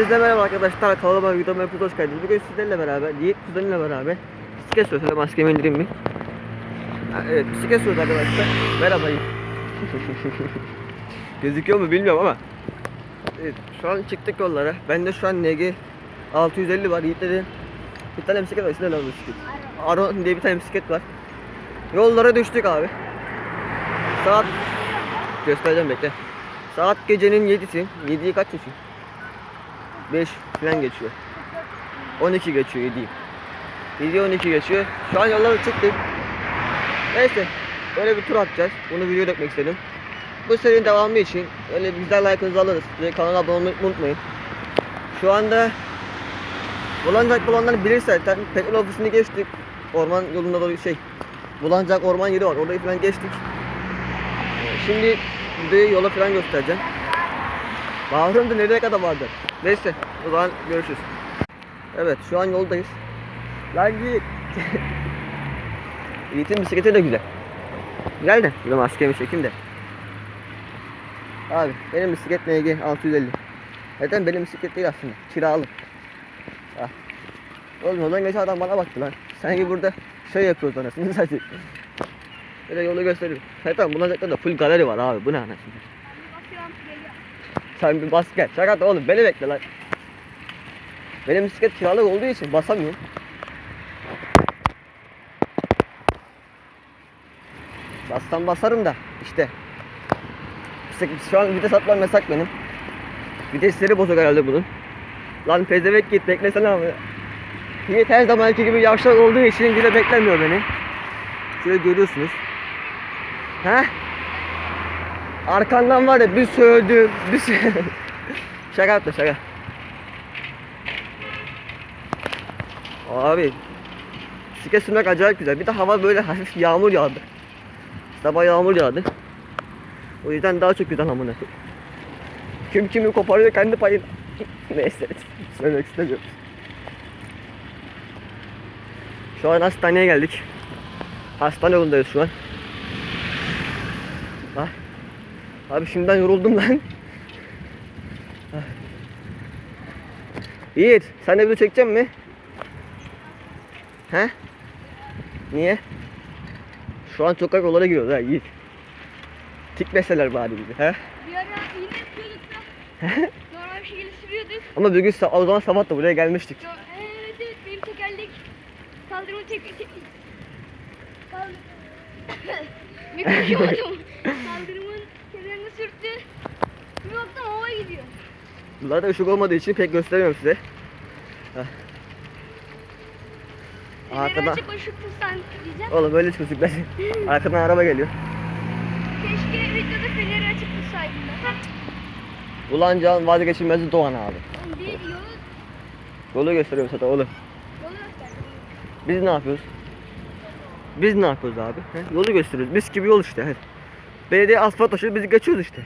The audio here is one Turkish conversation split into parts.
Herkese merhaba arkadaşlar. Kanalıma videoma hepiniz hoş geldiniz. Bugün sizlerle beraber, Yiğit kuzenimle beraber bisiklet sürüyoruz. Şöyle maskemi indireyim mi? Evet, bisiklet sürüyoruz arkadaşlar. Merhaba Yiğit. Gözüküyor mu bilmiyorum ama. Evet, şu an çıktık yollara. Bende şu an NG 650 var. Yiğit'te de bir tane bisiklet var. Abi bisiklet. Aron diye bir tane bisiklet var. Yollara düştük abi. Saat göstereceğim bekle. Saat gecenin 7'si. 7'yi kaç geçiyor? 5 falan geçiyor. 12 geçiyor 7'yi. 7 12 geçiyor. Şu an yollara çıktık. Neyse. Böyle bir tur atacağız. Bunu video dökmek istedim. Bu serinin devamı için öyle güzel like'ınızı alırız. Ve kanala abone olmayı unutmayın. Şu anda Bulancak olanlar bilir zaten. Petrol ofisini geçtik. Orman yolunda doğru şey. Bulancak orman yeri var. Orayı falan geçtik. Şimdi videoyu yola falan göstereceğim. Bağırım da nereye kadar vardı? Neyse o zaman görüşürüz. Evet şu an yoldayız. Lan git. Yiğit'in bisikleti de güzel. Güzel de. Bir de maskemi çekeyim de. Abi benim bisiklet MG 650. Neden benim bisiklet değil aslında. Kiralık. Ah. Oğlum yoldan geçen adam bana baktı lan. Sanki burada şey yapıyoruz anasını satayım. Böyle yolu gösteriyor. Zaten bulacakta da full galeri var abi. Bu ne anasını? Sen bir bas gel. Şaka da oğlum beni bekle lan. Benim bisiklet kiralık olduğu için basamıyorum. Bassam basarım da işte. Bisiklet, şu an vites atmam yasak benim. Vitesleri bozuk herhalde bunun. Lan pezevenk git beklesene abi. Yiğit her zamanki gibi yavşak olduğu için bile beklemiyor beni. Şöyle görüyorsunuz. He? Arkandan var ya bir sövdüm, bir sövdüm. şaka yaptım şaka. Abi bisiklet sürmek acayip güzel. Bir de hava böyle hafif yağmur yağdı. Sabah yağmur yağdı. O yüzden daha çok güzel koyayım. Kim kimi koparıyor kendi payını. Neyse söylemek istemiyorum. Şu an hastaneye geldik. Hastane yolundayız şu an. Ah. Abi şimdiden yoruldum lan. Yiğit, sen de video çekecek mi? He? Niye? Şu an sokak yollara giriyoruz ha Yiğit. Tikmeseler bari bizi he? Bir ara yine yapıyorduk da. Normal bir şekilde sürüyorduk. Ama bugün sa- o zaman sabah da buraya gelmiştik. Yo- Evet evet benim tekerlek kaldırımı tek tek kaldır. Mikrofonu kaldırımın kenarına sürttü. Bir baktım havaya gidiyor. Bunlarda ışık olmadığı için pek gösteremiyorum size. Heh. Arkadan, açık ışık tutsan diyeceğim. oğlum böyle çıkmışlar. Arkadan araba geliyor. Keşke videoda feneri açık tutsaydım da. Ulancağın vazgeçilmezi Doğan abi. Oğlum bir yolu, Yolu gösteriyorum zaten oğlum. yolu gösterdim. Biz ne yapıyoruz? Biz ne yapıyoruz abi? He? Yolu gösteriyoruz. Biz gibi yol işte. He. Belediye asfalt taşıyor biz geçiyoruz işte.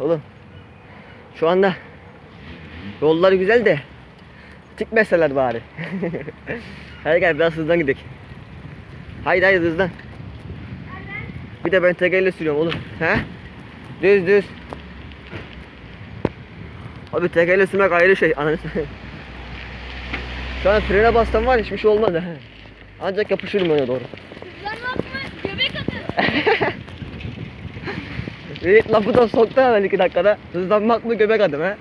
Oğlum. Şu anda yollar güzel de çıkmeseler bari. Hadi gel biraz hızdan gidelim. Haydi haydi hızdan. Bir de ben tekerle sürüyorum oğlum. He? Düz düz. Abi tekerle sürmek ayrı şey. Şu an frene bastım var hiçbir şey olmaz. ha. Ancak yapışırım öne doğru. Evet lafı da soktu hemen iki dakikada. Hızlanmak mı göbek adım he?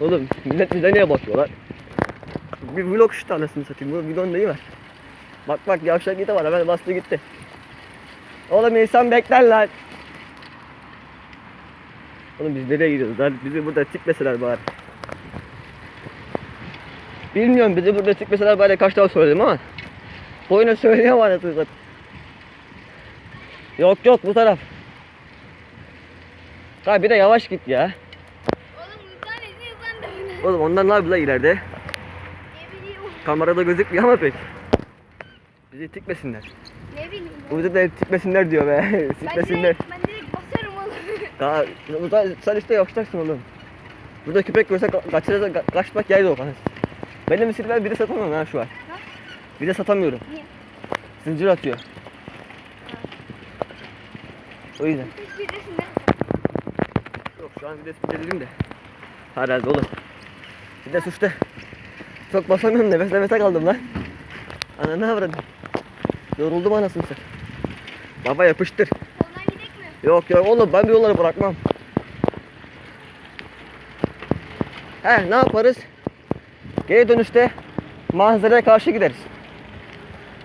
Oğlum millet bize niye bakıyorlar? Bir vlog işte anasını satayım. Bu bidon neyi var? Bak bak yavşak gidi var hemen bastı gitti. Oğlum insan bekler lan. Oğlum biz nereye gidiyoruz lan? Bizi burada tikmeseler bari. Bilmiyorum bizi burada tikmeseler bari kaç defa söyledim ama. Boyuna söyleyemem anasını satayım. Yok yok bu taraf. Ha bir de yavaş git ya. Oğlum hızlan edin hızlan da öyle. Oğlum ondan ne yapıyorlar ileride? Ne bileyim. Kamerada gözükmüyor ama pek. Bizi tikmesinler. Ne bileyim. Bu videoda hep tikmesinler diyor be. Ben tikmesinler. direkt, ben direkt basarım oğlum. Daha burada sen işte yavaşlarsın oğlum. Burada köpek görse ka- kaçırırsa ka- kaçmak yaydı o kadar. Benim bisiklet bir de satamıyorum ha şu an. Bir de satamıyorum. Niye? Zincir atıyor. O yüzden. Yok şu an de dedim de. Herhalde olur. Bir de suçta. Çok basamıyorum nefes nefese kaldım lan. Ana ne avradım. Yoruldum anasını satayım. Baba yapıştır. Yok yok oğlum ben bir yolları bırakmam. He ne yaparız? Geri dönüşte manzaraya karşı gideriz.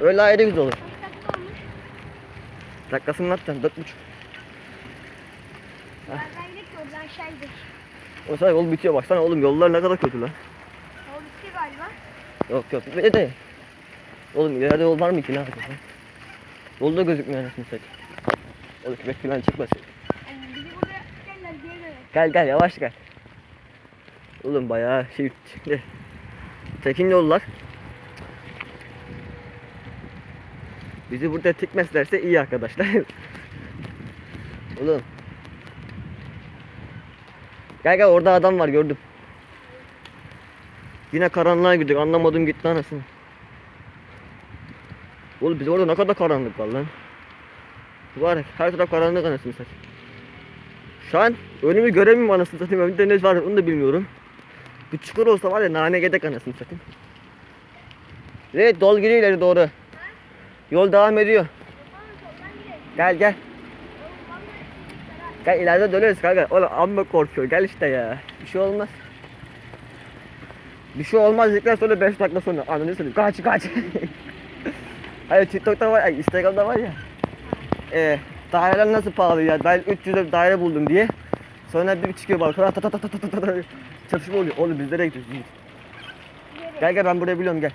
Öyle ayrı güzel olur. Kaç dakika olmuş? Dakikasını ne yapacaksın? Dört buçuk. Birazdan gidelim ki oradan aşağı gidelim. O yol bitiyor baksana oğlum yollar ne kadar kötü lan. Yol bitti galiba. Yok yok bitmedi de. Oğlum ileride yol var mı ki ne yapacağız? Yolda gözükmüyor anasını satayım. Oğlum köpek falan çıkmasın. Yani bizi burada tutarlar geri dönelim. Gel gel yavaş gel. Oğlum bayağı şey şimdi tekin yollar. Bizi burada tikmezlerse iyi arkadaşlar. Oğlum. Gel gel orada adam var gördüm. Yine karanlığa girdik anlamadım gitti anasını. Oğlum biz orada ne kadar karanlık var lan. Ya, her taraf karanlık anasını satayım. Şu an önümü göremiyorum anasını satayım. Önümde ne var onu da bilmiyorum. Bir çukur olsa var ya nane gedek anasını satayım. Evet dol gidiyor ileri doğru. Yol devam ediyor. Gel gel. Gel ileride döneriz kanka. Oğlum amma korkuyor. Gel işte ya. Bir şey olmaz. Bir şey olmaz dedikten sonra 5 dakika sonra ananı satayım. Kaç kaç. Hayır TikTok'ta var, ay, Instagram'da var ya. Ee, daireler nasıl pahalı ya? Ben 300'e bir daire buldum diye. Sonra bir çıkıyor balkona ta ta ta ta ta ta ta çatışma oluyor. Oğlum biz nereye gidiyoruz? Yiğit? Gel gel ben burayı biliyorum gel.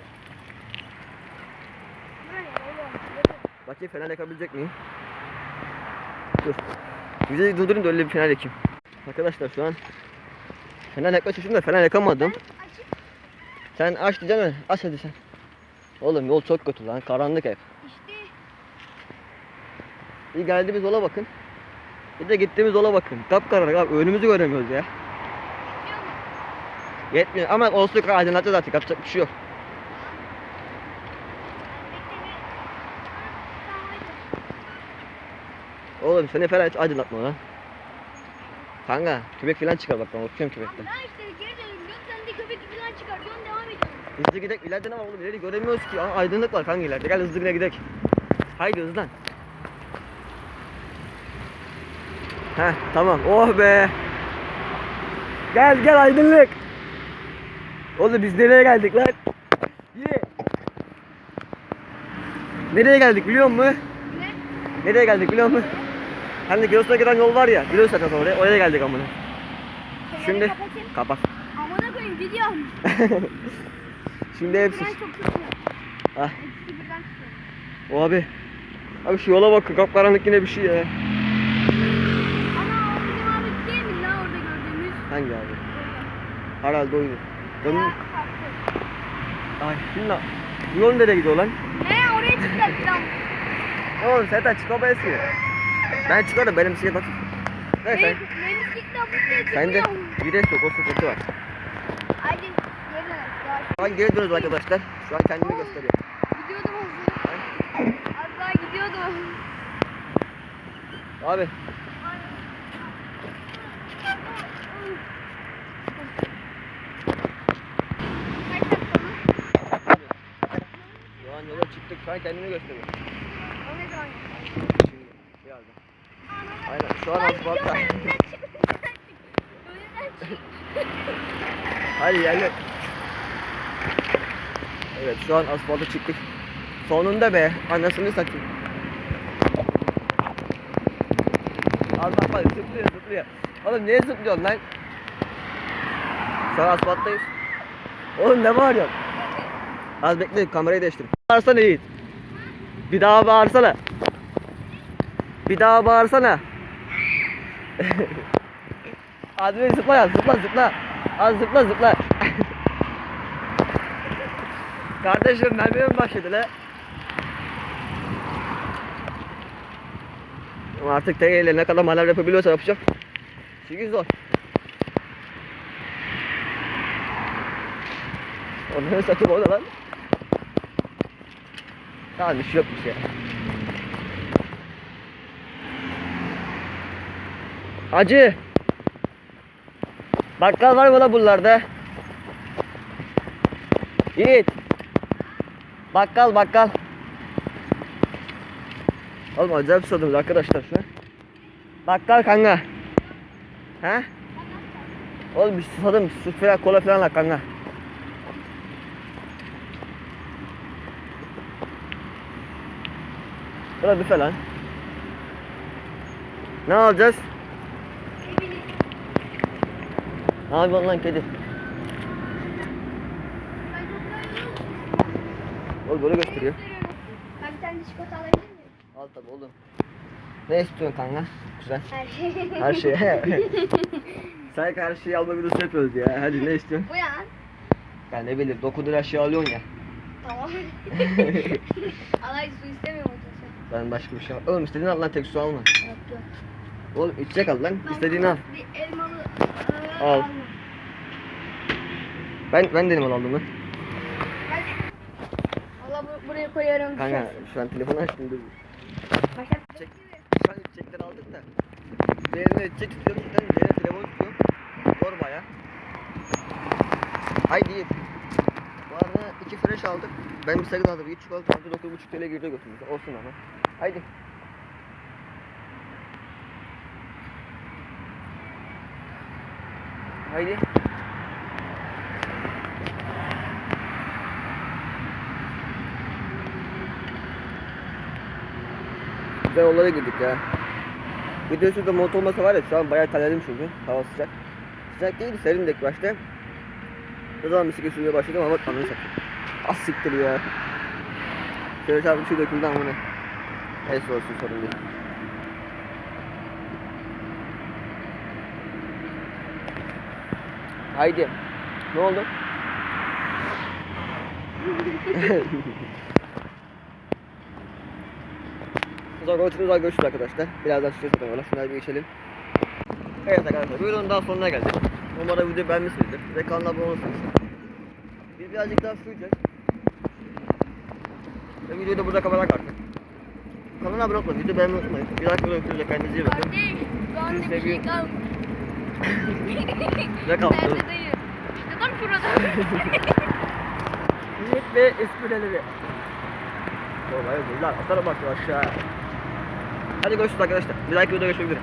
Buraya. Bakayım fener yakabilecek miyim? Dur. Videoyu durdurayım da öyle bir fener yakayım. Arkadaşlar şu an fener yakma çalışıyorum da fener yakamadım. Sen aç diyeceğim mi? Aç hadi sen. Oğlum yol çok kötü lan. Karanlık hep. işte. İyi geldiğimiz yola bakın. Bir de gittiğimiz yola bakın. Kapkaranlık abi. Önümüzü göremiyoruz ya. Yetmiyor ama olsun aydınlatacağız artık. Yapacak bir şey yok. Oğlum seni falan hiç aydınlatma lan. Kanka köpek falan çıkar bak ben korkuyorum köpekten. Daha işte geri sen de köpek falan çıkar. Diyorsun devam edelim. Hızlı gidelim. İleride ne var oğlum? İleri göremiyoruz ki. Aa, aydınlık var kanka ileride. Gel hızlı gidelim. Haydi hızlan. Heh tamam. Oh be. Gel gel aydınlık. Oğlum biz nereye geldik lan? Ye. Nereye geldik biliyor musun? Ne? Nereye geldik biliyor musun? Hani Giresun'a giden yol var ya. Giresun zaten oraya. Oraya geldik amına. Şimdi kapatayım. kapat. Amına koyayım gidiyorum. Şimdi hepsi. Ben çok tutmuyor. Ah. İkisi birden tutuyor. O abi. Abi şu yola bakın kapkaranlık yine bir şey ya. Ana o bizim abi değil mi lan orada gördüğümüz? Hangi abi? Herhalde oydu. Dön. Ya, farklı. Ay şimdi bu yol nereye gidiyor lan? He oraya çıkacak lan. Oğlum zaten çıkamayız ki. Ben çıkarım benim bisiklet hafif. Ne sen? Benim, bisikletle buraya Sen de vites yok o sıkıntı var. Haydi geri. Yavaş. Şu an geri dönüyoruz arkadaşlar. Şu an kendimi gösteriyor. Gidiyordum hızlı. Az daha gidiyordum. Abi şu an yola çıktık. Şu an kendimi gösteriyor. O ne zaman? Aynen şu an asfaltta. Hadi gel. Evet şu an asfalta çıktık. Sonunda be anasını satayım. Al bak zıplıyor zıplıyor. Oğlum niye zıplıyorsun lan? An asfalttayız. Oğlum ne bağırıyorsun? Az bekle kamerayı değiştir. Bağırsana Yiğit. Bir daha bağırsana. Bir daha bağırsana. Hadi zıpla ya zıpla zıpla. Az zıpla zıpla. Kardeşim mermiye mi başladı la? Artık tek elle ne kadar manevra yapabiliyorsa yapacak. Çünkü zor. Onları satıp o lan? Tamam bir şey yokmuş ya. Hacı. Bakkal var mı la buralarda? Yiğit. Bakkal bakkal. Oğlum acayip susadınız arkadaşlar şu an. Bakkal kanka. He? Oğlum bir susadım. Su falan kola falan al kanka. Şurada bir falan. Ne alacağız? Ne bileyim. Yapıyorsun lan kedi? Oğlum böyle gösteriyor. Ben bir tane de çikolata alabilir miyim? Al tabi oğlum. Ne istiyorsun kanka? Güzel. Her şey. Her şey. Sen her şeyi alma videosu yapıyoruz ya. Hadi ne istiyorsun? Bu ya. Ya ne bileyim 9 lira şey alıyorsun ya. Tamam. Alay su istemiyorum otobüse. Ben başka bir şey al. Oğlum istediğini al lan tek su alma. Yok yok. Oğlum içecek al lan. İstediğini al. Bir elmalı. e, Al. Ben ben dedim onu aldım lan. Valla bu, buraya koyarım. Kanka şu an telefonu açtım dur. Başka Çek. Şu an içecekleri aldık da. Diğerine içecek istiyorum. Zaten diğerine telefon istiyorum. Zor baya. Haydi yiyin. Bu arada iki fresh aldık. Ben bir sakın aldım. Bir çikolata aldı. 9,5 TL girdi götürdük. Olsun ama. Haydi. Haydi. Güzel yollara girdik ya. Bir de şurada mont olmasa var ya şu an bayağı terledim çünkü. Hava sıcak. Sıcak değil serin de ilk başta. Ne zaman bisiklet sürmeye başladım ama kanını sattım. Az siktir ya. Şöyle çarpı bir şey döküldü ama ne. Neyse olsun sorun değil. Haydi. Ne oldu? Uzak oturup uzak görüşürüz arkadaşlar. Birazdan size zaten öyle. Şunları bir geçelim. Evet arkadaşlar videonun daha sonuna geldik. Umarım videoyu beğenmişsinizdir. Ve kanala abone olursanız. Bir birazcık daha süreceğiz. Ve videoyu da burada kapatalım artık. Kanala abone olmayı, videoyu beğenmeyi unutmayın. Bir dahaki videoda görüşürüz. Kendinize iyi bakın. Anda Sizi bir şey seviyorum. Ne? İşte tam şurada. Yiğit ve esprileri. Olay bunlar. Atarım bak aşağı. Hadi görüşürüz arkadaşlar. Bir dahaki videoda görüşmek üzere.